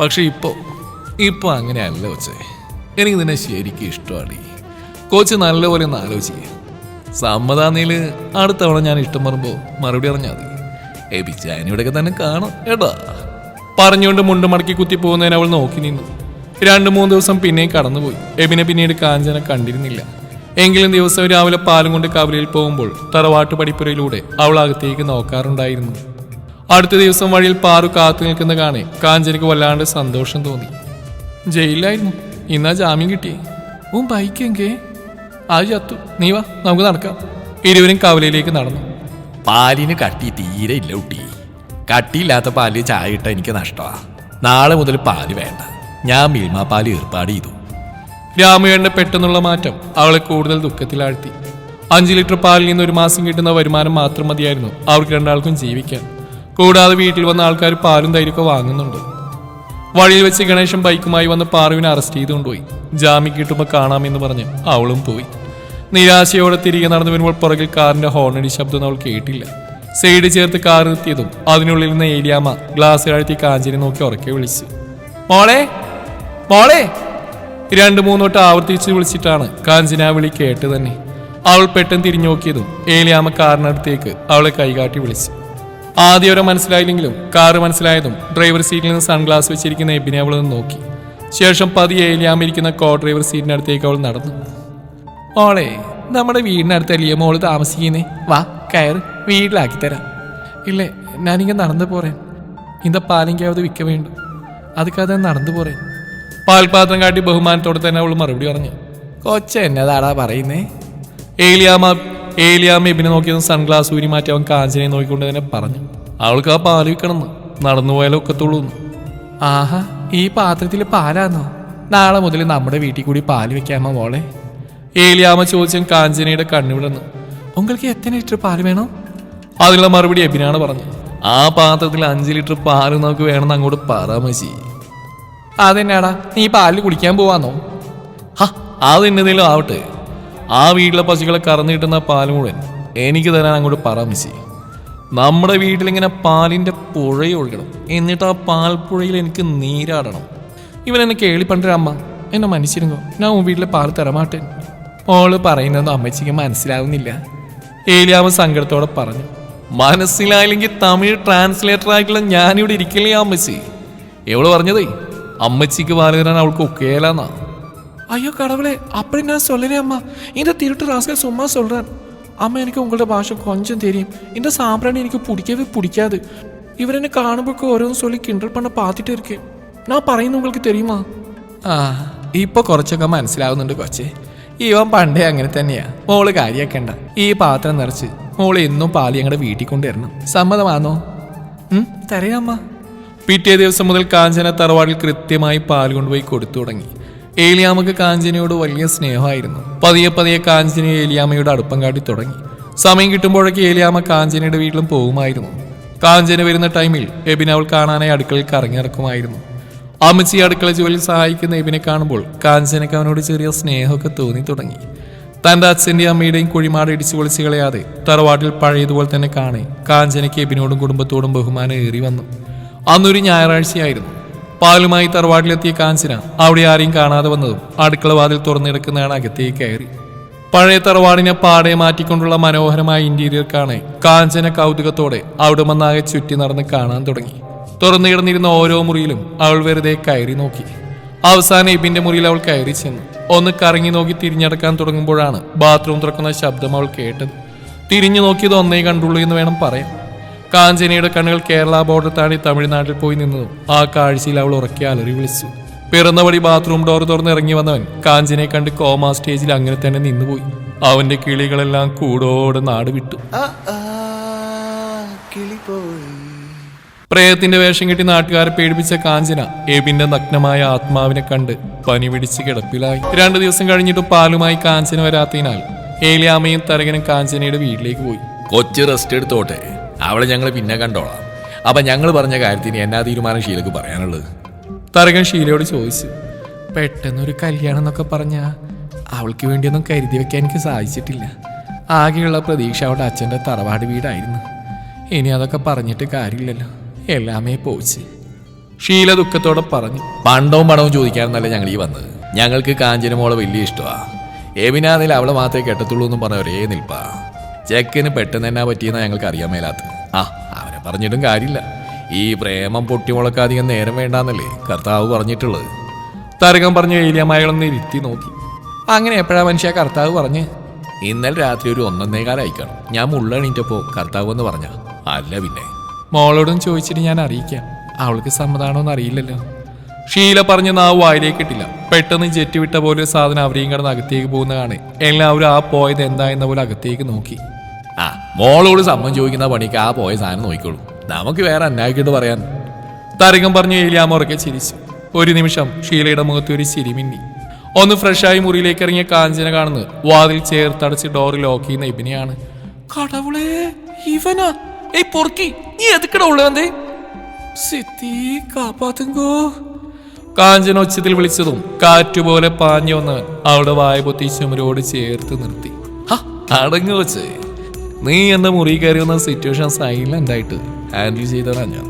പക്ഷെ ഇപ്പോൾ ഇപ്പോൾ അങ്ങനെയല്ല കൊച്ചേ. എനിക്ക് നിന്നെ ശരിക്കും ഇഷ്ടമാണ് കോച്ച് നല്ലപോലെ ഒന്ന് ആലോചിക്കുക സമ്മതാന്നിൽ അടുത്തവണ ഞാൻ ഇഷ്ടം പറയുമ്പോൾ മറുപടി അറിഞ്ഞാൽ മതി. ഏ ബിച്ചാനിയോടൊക്കെ തന്നെ കാണാം എടാ പറഞ്ഞുകൊണ്ട് മുണ്ട് മടക്കി കുത്തി പോകുന്നതിന് അവൾ നോക്കി നിന്നു. രണ്ട് മൂന്ന് ദിവസം പിന്നെയും കടന്നുപോയി. എബിനെ പിന്നീട് കാഞ്ചന കണ്ടിരുന്നില്ല. എങ്കിലും ദിവസം രാവിലെ പാലം കൊണ്ട് കവലയിൽ പോകുമ്പോൾ തറവാട്ട് പടിപ്പുരയിലൂടെ അവൾ അകത്തേക്ക് നോക്കാറുണ്ടായിരുന്നു. അടുത്ത ദിവസം വഴിയിൽ പാറു കാത്തു നിൽക്കുന്ന കാണെ കാഞ്ചനിക്ക് വല്ലാണ്ട് സന്തോഷം തോന്നി. ജയിലിലായിരുന്നു. ഇന്നാ ജാമ്യം കിട്ടി. ഓ ബൈക്ക് അത് ചത്തു. നീ വാ നമുക്ക് നടക്കാം. ഇരുവരും കവലയിലേക്ക് നടന്നു. പാലിന് കട്ടി തീരെ ഇല്ല കുട്ടി. കട്ടിയില്ലാത്ത പാൽ ചായ ഇട്ട എനിക്ക് നഷ്ടമാ നാളെ മുതൽ പാൽ വേണ്ട. ഞാൻ മിൽമാ പാൽ ഏർപ്പാട് ചെയ്തു. രാമയുടെ പെട്ടെന്നുള്ള മാറ്റം അവളെ കൂടുതൽ ദുഃഖത്തിലാഴ്ത്തി. അഞ്ചു ലിറ്റർ പാലിൽ നിന്ന് ഒരു മാസം കിട്ടുന്ന വരുമാനം മാത്രം മതിയായിരുന്നു അവർക്ക് രണ്ടാൾക്കും ജീവിക്കാൻ. കൂടാതെ വീട്ടിൽ വന്ന ആൾക്കാർ പാലും തൈരൊക്കെ വാങ്ങുന്നുണ്ട്. വഴിയിൽ വെച്ച് ഗണേശൻ ബൈക്കുമായി വന്ന് പാറുവിനെ അറസ്റ്റ് ചെയ്ത് കൊണ്ടുപോയി. ജാമ്യം കിട്ടുമ്പോൾ കാണാമെന്ന് പറഞ്ഞ് അവളും പോയി. നിരാശയോടെ തിരികെ നടന്നു വരുമ്പോൾ പുറകിൽ കാറിന്റെ ഹോണടി ശബ്ദം അവൾ കേട്ടില്ല. സൈഡ് ചേർത്ത് കാർ നിർത്തിയതും അതിനുള്ളിൽ നിന്ന് ഏരിയാമ്മ ഗ്ലാസ് താഴ്ത്തി കാഞ്ചിനെ നോക്കി ഉറക്കെ വിളിച്ചു. മോളെ മോളെ രണ്ട് മൂന്നോട്ട് ആവർത്തിച്ച് വിളിച്ചിട്ടാണ് കാഞ്ചന വിളി കേട്ട് തന്നെ. അവൾ പെട്ടെന്ന് തിരിഞ്ഞു നോക്കിയതും ഏലിയാമ്മ കാറിനടുത്തേക്ക് അവളെ കൈകാട്ടി വിളിച്ചു. ആദ്യം അവരെ മനസ്സിലായില്ലെങ്കിലും കാറ് മനസ്സിലായതും ഡ്രൈവർ സീറ്റിൽ നിന്ന് സൺഗ്ലാസ് വെച്ചിരിക്കുന്ന എബിനെ അവൾ നോക്കി. ശേഷം പതിയെ ഏലിയാമ്മ ഇരിക്കുന്ന കോ ഡ്രൈവർ സീറ്റിനടുത്തേക്ക് അവൾ നടന്നു. ഓളെ നമ്മുടെ വീടിനടുത്തല്ലേ മോൾ താമസിക്കുന്നേ? വാ കയറ് വീട്ടിലാക്കി തരാം. ഇല്ലേ ഞാനിങ്ങനെ നടന്നു പോറേൻ ഇന്ന പാലിങ്കാവത് വിൽക്ക വേണ്ടു അതുക്കാതെ നടന്നു പോറേൻ പാൽപാത്രം കാട്ടി ബഹുമാനത്തോടെ തന്നെ അവൾ മറുപടി പറഞ്ഞു. കൊച്ച എന്നതാടാ പറയുന്നേ? ഏലിയാമ ഏലിയാമ എബിനെ നോക്കിയ സൺഗ്ലാസ് ഊരി മാറ്റി അവൻ കാഞ്ചനെ നോക്കിക്കൊണ്ട് തന്നെ പറഞ്ഞു. അവൾക്ക് ആ പാൽ വിൽക്കണമെന്ന്. നടന്നു പോയാലോ ഒക്കത്തുള്ളൂ ആഹാ ഈ പാത്രത്തിൽ പാലാന്നോ? നാളെ മുതൽ നമ്മുടെ വീട്ടിൽ കൂടി പാൽ വെക്കാമോ മോളെ? ഏലിയാമ ചോദിച്ചും കാഞ്ചനയുടെ കണ്ണുവിടുന്നു ഉങ്ങൾക്ക് എത്ര ലിറ്റർ പാൽ വേണം? അതിനുള്ള മറുപടി എബിനാണ് പറഞ്ഞു ആ പാത്രത്തിൽ അഞ്ച് ലിറ്റർ പാൽ നമുക്ക് വേണമെന്ന് അങ്ങോട്ട് പറ പറാമശി അതെന്നാടാ? നീ പാൽ കുടിക്കാൻ പോവാന്നോ? അത് അതെന്നതേലും ആവട്ടെ. ആ വീട്ടിലെ പശുക്കളെ കറന്നു കിട്ടുന്ന പാൽ മുഴുവൻ എനിക്ക് തരാൻ അങ്ങോട്ട് പറാമശി നമ്മുടെ വീട്ടിലിങ്ങനെ പാലിന്റെ പുഴയൊഴുകണം എന്നിട്ട് ആ പാൽപ്പുഴയിൽ എനിക്ക് നീരാടണം. ഇവൻ എന്നെ കേളിപ്പണ്ടൊരു അമ്മ എന്നെ മനുഷ്യരുങ്ങോ ഞാൻ വീട്ടിലെ പാൽ തരമാട്ടെ മോൾ പറയുന്നതൊന്നും അമ്മച്ചിക്ക് മനസ്സിലാവുന്നില്ല. ഏലിയാമ സങ്കടത്തോടെ പറഞ്ഞു മനസ്സിലായില്ലെങ്കിൽ തമിഴ് ട്രാൻസ്ലേറ്റർ ആയിട്ടുള്ള ഞാനിവിടെ ഇരിക്കില്ലേ അമ്മച്ചി എവൾ പറഞ്ഞതേ അമ്മച്ചിക്ക് ബാലകരാൻ അവൾക്ക് ഒക്കേലാന്നാ ஐயோ கடவுளே அப்படி நான் சொல்லலே அம்மா இந்த திருட்டு ராஸ்கல் சும்மா சொல்றேன் அம்மா எனக்கு உங்களோட பாஷை கொஞ்சம் தெரியும் இந்த சாம்பிராணி எனக்கு பிடிக்கவே பிடிக்காது இவர் என்ன കാണുമ്പോഴൊക്കെ ഓരോന്ന് சொல்லி കിണ്ടൽ പണ പാത്തിട്ട് இருக்கேன் ഞാൻ പറയുന്ന உங்களுக்கு தெரியுமா ആ ഇപ്പൊ കുറച്ചൊക്കെ മനസ്സിലാവുന്നുണ്ട് കൊച്ചെ ഇവൻ പണ്ടേ അങ്ങനെ തന്നെയാ മോള് കാര്യാക്കണ്ട ഈ പാത്രം നിറച്ച് മോള് എന്നും പാല് ഞങ്ങളുടെ വീട്ടിൽ കൊണ്ടുവരണം സമ്മതമാണോ ഉം, തരാമ്മ പിറ്റേ ദിവസം മുതൽ കാഞ്ചന തറവാടിൽ കൃത്യമായി പാൽ കൊണ്ടുപോയി കൊടുത്തു തുടങ്ങി. ഏലിയാമക്ക് കാഞ്ചനയോട് വലിയ സ്നേഹമായിരുന്നു. പതിയെ പതിയെ കാഞ്ചന ഏലിയാമയുടെ അടുപ്പം കാട്ടി തുടങ്ങി. സമയം കിട്ടുമ്പോഴൊക്കെ ഏലിയാമ കാഞ്ചനയുടെ വീട്ടിലും പോകുമായിരുന്നു. കാഞ്ചന വരുന്ന ടൈമിൽ എബിൻ അവൾ കാണാനായി അടുക്കളയിൽ കറങ്ങിയിറക്കുമായിരുന്നു അമ്മച്ചി അടുക്കള ജോലിയിൽ സഹായിക്കുന്ന എബിനെ കാണുമ്പോൾ കാഞ്ചനക്ക് അവനോട് ചെറിയ സ്നേഹമൊക്കെ തോന്നി തുടങ്ങി. തന്റെ അച്ഛന്റെയും അമ്മയുടെയും കുഴിമാട് ഇടിച്ചു പൊളിച്ചു കളയാതെ തറവാട്ടിൽ പഴയതുപോലെ തന്നെ കാണേ കാഞ്ചനയ്ക്ക് എബിനോടും കുടുംബത്തോടും ബഹുമാനം ഏറി വന്നു. അന്നൊരു ഞായറാഴ്ചയായിരുന്നു. പാലുമായി തറവാട്ടിലെത്തിയ കാഞ്ചന അവിടെ ആരെയും കാണാതെ വന്നതും അടുക്കള വാതിൽ തുറന്നിടക്കുന്നതാണ് അകത്തേക്ക് കയറി. പഴയ തറവാടിനെ പാടെ മാറ്റിക്കൊണ്ടുള്ള മനോഹരമായ ഇന്റീരിയർ കാണെ കാഞ്ചന കൗതുകത്തോടെ അവിടെ വന്നാകെ ചുറ്റി നടന്ന് കാണാൻ തുടങ്ങി. തുറന്നു കിടന്നിരുന്ന ഓരോ മുറിയിലും അവൾ വെറുതെ കയറി നോക്കി. അവസാനം ഇബിന്റെ മുറിയിൽ അവൾ കയറി ചെന്നു. ഒന്ന് കറങ്ങി നോക്കി തിരിഞ്ഞടക്കാൻ തുടങ്ങുമ്പോഴാണ് ബാത്റൂം തുറക്കുന്ന ശബ്ദം അവൾ കേട്ടത്. തിരിഞ്ഞു നോക്കിയത് ഒന്നേ കണ്ടുള്ളൂ എന്ന് വേണം പറയാൻ. കാഞ്ചനയുടെ കണ്ണുകൾ കേരള ബോർഡർ താണ്ടി തമിഴ്നാട്ടിൽ പോയി നിന്നു. ആ കാഴ്ചയിൽ അവൾ ഉറക്കി അലറി വിളിച്ചു. പിറന്നവടി ബാത്റൂം ഡോർ തുറന്ന് ഇറങ്ങി വന്നവൻ കാഞ്ചനയെ കണ്ട് കോമ സ്റ്റേജിൽ അങ്ങനെ തന്നെ നിന്നുപോയി അവന്റെ കിളികളെല്ലാം കൂടോടെ നാട് വിട്ടു. പ്രേതത്തിന്റെ വേഷം കെട്ടി നാട്ടുകാരെ പേടിപ്പിച്ച കാഞ്ചന എബിന്റെ നഗ്നമായ ആത്മാവിനെ കണ്ട് പനി പിടിച്ച് കിടപ്പിലായി. രണ്ടു ദിവസം കഴിഞ്ഞിട്ട് പാലുമായി കാഞ്ചന വരാത്തതിനാൽ ഏലിയാമയും തരകനും കാഞ്ചനയുടെ വീട്ടിലേക്ക് പോയി. കൊച്ചു റെസ്റ്റ് എടുത്തോട്ടെ. അവളെ ഞങ്ങൾ പിന്നെ കണ്ടോളാം. അപ്പൊ ഞങ്ങൾ പറഞ്ഞ കാര്യത്തിന് എന്നാ തീരുമാനം ഷീലക്ക് പറയാനുള്ളത്? തരകൻ ഷീലയോട് ചോദിച്ചു. പെട്ടെന്നൊരു കല്യാണം എന്നൊക്കെ പറഞ്ഞ അവൾക്ക് വേണ്ടിയൊന്നും കരുതി വെക്കാൻ എനിക്ക് സാധിച്ചിട്ടില്ല. ആകെയുള്ള പ്രതീക്ഷ അവളുടെ അച്ഛന്റെ തറവാട് വീടായിരുന്നു. ഇനി അതൊക്കെ പറഞ്ഞിട്ട് കാര്യമില്ലല്ലോ. എല്ലാമേ പോച്ച്. ഷീല ദുഃഖത്തോടെ പറഞ്ഞു. പണ്ടവും പണവും ചോദിക്കാനല്ല ഞങ്ങൾ ഈ വന്നത്. ഞങ്ങൾക്ക് കാഞ്ചനമോളെ വലിയ ഇഷ്ടമാണ് എവിനാതിൽ അവളെ മാത്രമേ കെട്ടത്തുള്ളൂ എന്ന് പറഞ്ഞ ഒരേ നിൽപ്പാ. ചെക്കന് പെട്ടെന്ന് എന്നാ പറ്റിയെന്നാ ഞങ്ങൾക്ക് അറിയാൻ മേലാത്ത ആ അവനെ പറഞ്ഞിട്ടും കാര്യമില്ല. ഈ പ്രേമം പൊട്ടിമുളക്കാധികം നേരം വേണ്ടാന്നല്ലേ കർത്താവ് പറഞ്ഞിട്ടുള്ളത്. തരകം പറഞ്ഞ ഏരിയമായൊന്ന് ഇരുത്തി നോക്കി. അങ്ങനെ എപ്പോഴാ മനുഷ്യ കർത്താവ് പറഞ്ഞ്? ഇന്നലെ രാത്രി ഒരു ഒന്നൊന്നേകാലം കാണും ഞാൻ മുള്ളണീറ്റപ്പോ കർത്താവ് എന്ന് പറഞ്ഞ. അല്ല പിന്നെ. മോളോടും ചോദിച്ചിട്ട് ഞാൻ അറിയിക്കാം. അവൾക്ക് സമ്മതാണോന്ന് അറിയില്ലല്ലോ. ഷീല പറഞ്ഞ് നാവ് വായിലേക്ക് ഇട്ടില്ല. പെട്ടെന്ന് ജെറ്റ് വിട്ട പോലെ സാധനം അവരെയും കടന്ന് അകത്തേക്ക് പോകുന്നതാണ് എല്ലാവരും ആ പോയത് എന്താ എന്ന പോലെ അകത്തേക്ക് നോക്കി. മോളോട് സമ്മതം ചോദിക്കുന്ന പണിക്ക് ആ പോയ സാധനം നോക്കിക്കോളൂ. നമുക്ക് വേറെ അന്നായിക്കിട്ട് പറയാൻ. തരകം പറഞ്ഞു ഏലിയാമോറൊക്കെ ചിരിച്ചു. ഒരു നിമിഷം ഷീലയുടെ മുഖത്ത് ഒരു ചിരിമിന്നി ഒന്ന് ഫ്രഷായി മുറിയിലേക്ക് ഇറങ്ങിയ കാഞ്ചന കാണുന്നത് വാതിൽ ചേർത്തടച്ച് ഡോർ ലോക്ക് ചെയ്യുന്ന ഇബിനെയാണ്. കടവുളേ ഇവനാ? ഏയ് പൊറുക്കി നീ എതുക്കട ഉള്ളവന്തേ സിത്തി കാപ്പാത്തുങ്കോ. കാഞ്ചന ഉച്ചത്തിൽ വിളിച്ചതും കാറ്റുപോലെ പാഞ്ഞു വന്നവൻ അവിടെ വായ പൊത്തി ചുമരോട് ചേർത്ത് നിർത്തി. നീ എന്റെ മുറി കയറി വന്ന സിറ്റുവേഷൻ സൈലന്റ് ആയിട്ട് ഹാൻഡിൽ ചെയ്തതാ ഞാൻ.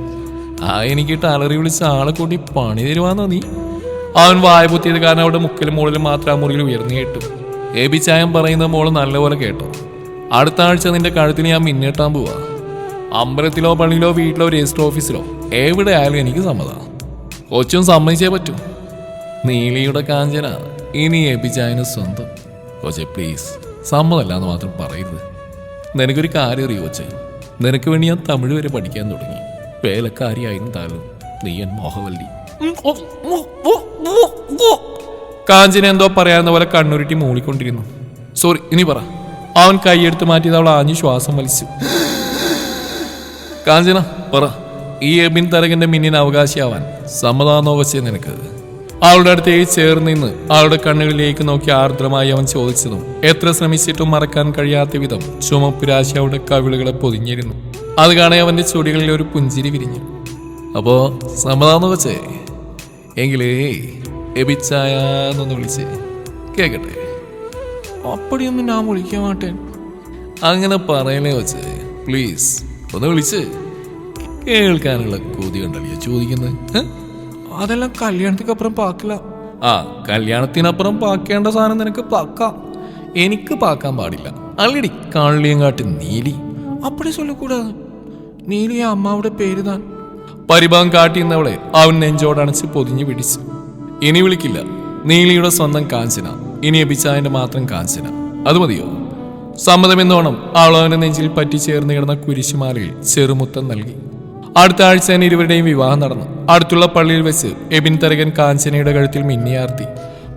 ആ എനിക്ക് ടാലറി വിളിച്ച ആളെ കൂട്ടി പണി തരുവാന്നോ നീ? അവൻ വായ പൊത്തിയത് കാരണം അവിടെ മുക്കിലും മുകളിലും മാത്രം ആ മുറിയിൽ ഉയർന്നു കേട്ടു. ഏബി ചായം പറയുന്ന മോൾ നല്ലപോലെ കേട്ടോ. അടുത്ത ആഴ്ച നിന്റെ കഴുത്തിന് ഞാൻ മിന്നിട്ടാൻ പോവാ. അമ്പലത്തിലോ പള്ളിയിലോ വീട്ടിലോ രജിസ്റ്റർ ഓഫീസിലോ എവിടെ ആയാലും എനിക്ക് സമ്മതം. കൊച്ചും സമ്മതിച്ചേ പറ്റൂ. നീലിയുടെ കാഞ്ചന ഇനി എബിചായന് സ്വന്തം. കൊച്ചെ പ്ലീസ് സമ്മതമല്ല എന്ന് മാത്രം പറയരുത്. നിനക്കൊരു കാര്യം അറിയോ ചെയ്യും നിനക്ക് വേണ്ടി ഞാൻ തമിഴ് വരെ പഠിക്കാൻ തുടങ്ങി. വേലക്കാരിയായിരുന്നാലും നീ എൻ മോഹവല്ലി. കാഞ്ചിനെ എന്തോ പറയാവുന്ന പോലെ കണ്ണുരുട്ടി മൂളിക്കൊണ്ടിരുന്നു. സോറി ഇനി പറ. അവൻ കൈയെടുത്ത് മാറ്റിയത് അവൾ ആഞ്ഞു ശ്വാസം വലിച്ചു. കാഞ്ചന പറ. ഈ എബിൻ തരകന്റെ മിന്നിന് അവകാശിയാവാൻ സമ്മതാന്നോ വച്ചേ നിനക്ക് അവളുടെ അടുത്തേക്ക് ചേർന്ന് നിന്ന് അവളുടെ കണ്ണുകളിലേക്ക് നോക്കി ആർദ്രമായി അവൻ ചോദിച്ചതും എത്ര ശ്രമിച്ചിട്ടും മറക്കാൻ കഴിയാത്ത വിധം ചുമപ്പുരാശി അവളുടെ കവിളുകളെ പൊതിഞ്ഞിരുന്നു. അത് കാണെ അവന്റെ ചുടികളിൽ ഒരു പുഞ്ചിരി വിരിഞ്ഞു. അപ്പോ സമ്മതാന്ന് വെച്ചേ. എങ്കിലേ എബിച്ചായ എന്നൊന്ന് വിളിച്ചേ. കേക്കട്ടെ. അപ്പടിയൊന്നും ഞാൻ വിളിക്കാൻ മാട്ടേൻ അങ്ങനെ പറയണേ വെച്ച്. പ്ലീസ് ഒന്ന് വിളിച്ച്. കേൾക്കാനുള്ള കൊതി കണ്ടല്ലേ ചോദിക്കുന്നത് അതെല്ലാം കല്യാണത്തിനപ്പുറം പാക്കില്ല. ആ കല്യാണത്തിനപ്പുറം പാക്കേണ്ട സാധനം നിനക്ക് പാക്കാം. എനിക്ക് പാക്കാൻ പാടില്ല. അല്ലടി കള്ളിയും കാട്ടി നീലി. അപ്പടി ചൊല്ലക്കൂടാതെ? നീലിയ അമ്മാവുടെ പേര് താൻ. പരിഭവം കാട്ടിയെന്നവളെ അവൻ നെഞ്ചോടണച്ച് പൊതിഞ്ഞു പിടിച്ചു. ഇനി വിളിക്കില്ല. നീലിയുടെ സ്വന്തം കാഞ്ചന. ഇനി അഭിച്ചായന്റെ മാത്രം കാഞ്ചന. അത് മതിയോ? സമ്മതമെന്നോണം അവൾ നെഞ്ചിൽ നെഞ്ചിൽ പറ്റിച്ചേർന്ന് കിടന്ന കുരിശുമാലയിൽ ചെറുമുത്തം നൽകി. അടുത്ത ആഴ്ച തന്നെ ഇരുവരുടെയും വിവാഹം നടന്നു. അടുത്തുള്ള പള്ളിയിൽ വെച്ച് എബിൻ തരകൻ കാഞ്ചനയുടെ കഴുത്തിൽ മിന്നിയാർത്തി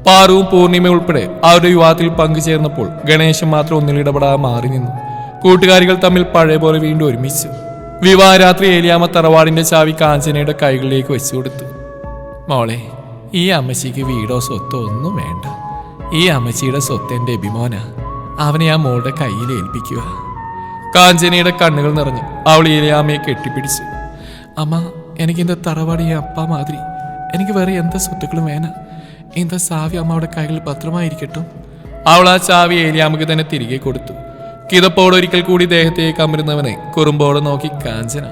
പാറുവും പൂർണിമ ഉൾപ്പെടെ അവരുടെ വിവാഹത്തിൽ പങ്കുചേർന്നപ്പോൾ ഗണേശൻ മാത്രം ഒന്നിലിടപെടാതെ മാറി നിന്നു. കൂട്ടുകാരികൾ തമ്മിൽ പഴയ പോലെ വീണ്ടും ഒരുമിച്ചു. വിവാഹരാത്രി ഏലിയാമ തറവാടിന്റെ ചാവി കാഞ്ചനയുടെ കൈകളിലേക്ക് വെച്ചു കൊടുത്തു. മോളെ ഈ അമ്മച്ചിക്ക് വീടോ സ്വത്തോ ഒന്നും വേണ്ട. ഈ അമ്മച്ചിയുടെ സ്വത്ത് എന്റെ അഭിമോന അവനെ ആ മോളുടെ കയ്യിൽ ഏൽപ്പിക്കുക. കാഞ്ചനയുടെ കണ്ണുകൾ നിറഞ്ഞു. അവൾ ഏലിയാമ്മയെ കെട്ടിപ്പിടിച്ചു. അമ്മ എനിക്ക് എന്റെ തറവാടി അപ്പ മാതിരി. എനിക്ക് വേറെ എന്താ സ്വത്തുക്കളും വേന? എന്താ സാവി അമ്മയുടെ കൈകളിൽ ഭദ്രമായിരിക്കട്ടും? അവൾ ആ ചാവി ഏലിയാമക്ക് തന്നെ തിരികെ കൊടുത്തു. കിതപ്പോട് ഒരിക്കൽ കൂടി ദേഹത്തെ കമരുന്നവനെ കുറുമ്പോടെ നോക്കി കാഞ്ചന.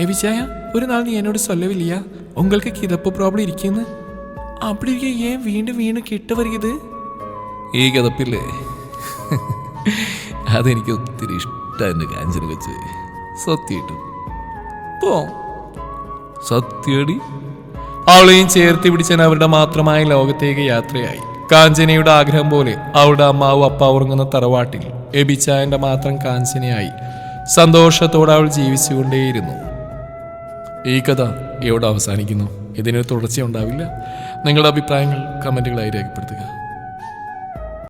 എവിചായ ഒരു നാൾ നീ എന്നോട് സ്വല്ലവില്ല? ഉങ്ങൾക്ക് കിതപ്പ് പ്രോബ്ലം ഇരിക്കുന്നു? അപ്പടിക്ക് ഏൻ വീണ്ടും വീണ്ടും കിട്ട വരികത് ഈ കിതപ്പില്ലേ? അതെനിക്ക് ഒത്തിരി ഇഷ്ടമായിരുന്നു കാഞ്ചന വെച്ച് സത്യമായിട്ടും പോ സത്യടി. അവളെയും ചേർത്തി പിടിച്ചാൻ അവരുടെ മാത്രമായ ലോകത്തേക്ക് യാത്രയായി. കാഞ്ചനയുടെ ആഗ്രഹം പോലെ അവളുടെ അമ്മാവും അപ്പ ഉറങ്ങുന്ന തറവാട്ടിൽ എബിച്ചായന്റെ മാത്രം കാഞ്ചനയായി സന്തോഷത്തോടെ അവൾ ജീവിച്ചുകൊണ്ടേയിരുന്നു. ഈ കഥ എവിടെ അവസാനിക്കുന്നു. ഇതിനൊരു തുടർച്ചയുണ്ടാവില്ല. നിങ്ങളുടെ അഭിപ്രായങ്ങൾ കമന്റുകളായി രേഖപ്പെടുത്തുക.